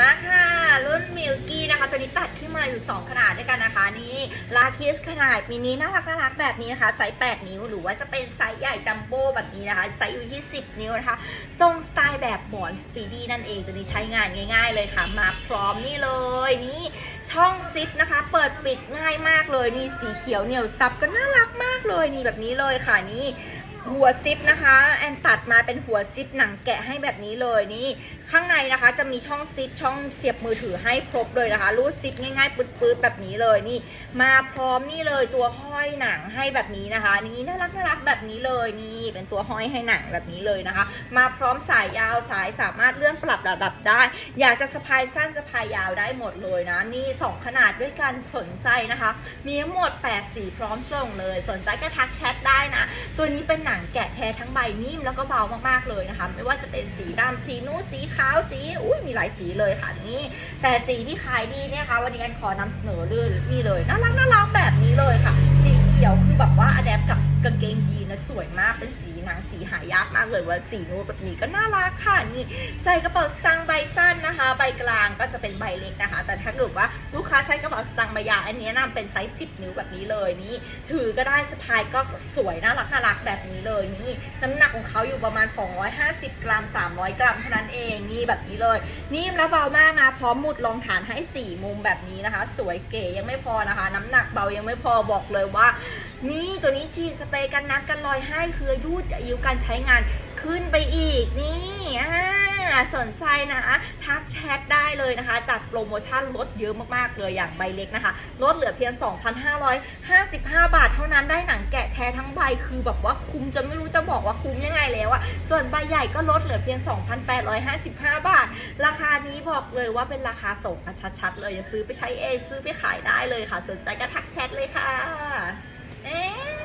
มาค่ะ รุ่นมิลกี้นะคะ ตัวนี้ตัดขึ้นมาอยู่ 2 ขนาดด้วยกันนะคะ นี่ลาคิสขนาดมินิน่ารักน่ารักแบบนี้นะคะ ไซส์ 8 นิ้ว หรือว่าจะเป็นไซส์ใหญ่จัมโบ้แบบนี้นะคะ ไซส์อยู่ที่ 10 นิ้วนะคะ ทรงสไตล์แบบหมอนสปีดี้นั่นเอง ตัวนี้ใช้งานง่าย ๆ เลยค่ะ มาพร้อมนี่เลย นี่ช่องซิปนะคะ เปิดปิดง่ายมากเลย นี่สีเขียวเหนียวซับก็น่ารักมากเลย นี่แบบนี้เลยค่ะ นี่ หัวซิปนะคะ แอนตัดมาเป็นหัวซิปหนังแกะให้แบบนี้เลยนี่ ข้างในนะคะจะมีช่องซิปช่องเสียบมือถือให้ครบเลยนะคะ รูดซิปง่ายๆปื๊ดๆแบบนี้เลยนี่ มาพร้อมนี่เลยตัวห้อยหนังให้แบบนี้นะคะ นี่น่ารักน่ารักแบบนี้เลยนี่ เป็นตัวห้อยให้หนังแบบนี้เลยนะคะ มาพร้อมสายยาวสายสามารถเลื่อนปรับระดับได้ อยากจะสะพายสั้นสะพายยาวได้หมดเลยนะนี่ 2 ขนาดด้วยกันสนใจนะคะ มีทั้งหมด 8 สีพร้อมส่งเลย สนใจก็ทักแชทได้นะ ตัวนี้เป็นหนังแกะแท้ทั้งใบนิ่มแล้วก็เบามากๆเลยนะคะ ไม่ว่าจะเป็นสีดำสีนูดสีขาวสีอุ้ยมีหลายสีเลยค่ะนี่แต่สีที่ขายดีเนี่ยค่ะวันนี้แอนขอนำเสนอเรื่องนี่เลยน่ารักน่ารักแบบนี้เลยค่ะ สีเขียวคือแบบว่าอะแดปกับ วยมากเป็นสีหนังสีหายากมากเลยว่าสีนู้ดแบบนี้ก็น่ารักค่ะนี่ใส่กระเป๋าสตางค์ใบสั้นนะคะ ใบกลางก็จะเป็นใบเล็กนะคะ แต่ถ้าเกิดว่าลูกค้าใช้กระเป๋าสตางค์ใบยาวอันนี้นะเป็นไซส์10 นิ้วแบบนี้เลยนี่ถือก็ได้สะพายก็สวยน่ารักน่ารักแบบนี้เลยนี่น้ำหนักของเขาอยู่ประมาณ 250 กรัม 300 กรัมเท่านั้นเองนี่แบบนี้เลยนิ่มแล้วเบามากมาพร้อมหมุดรองฐานให้ 4 มุมแบบนี้นะคะ สวยเก๋ยังไม่พอนะคะ น้ำหนักเบายังไม่พอบอกเลยว่า นี่ตัวนี้ฉีดสเปรย์กันน้ำกันรอยให้คือยืดอายุการใช้งานขึ้นไปอีกนี่อ่าสนใจนะ ทักแชทได้เลยนะคะ จัดโปรโมชั่นลดเยอะมากๆเลยอย่างใบเล็กนะคะ ลดเหลือเพียง 2,555 บาทเท่านั้นได้หนังแกะแท้ทั้งใบคือแบบว่าคุ้มจนไม่รู้จะบอกว่าคุ้มยังไงแล้วอะส่วนใบใหญ่ก็ลดเหลือเพียง 2,855 บาท ราคานี้บอกเลยว่าเป็นราคาส่งชัดๆเลยอย่าซื้อไปใช้เองซื้อไปขายได้เลยค่ะ สนใจก็ทักแชทเลยค่ะ É.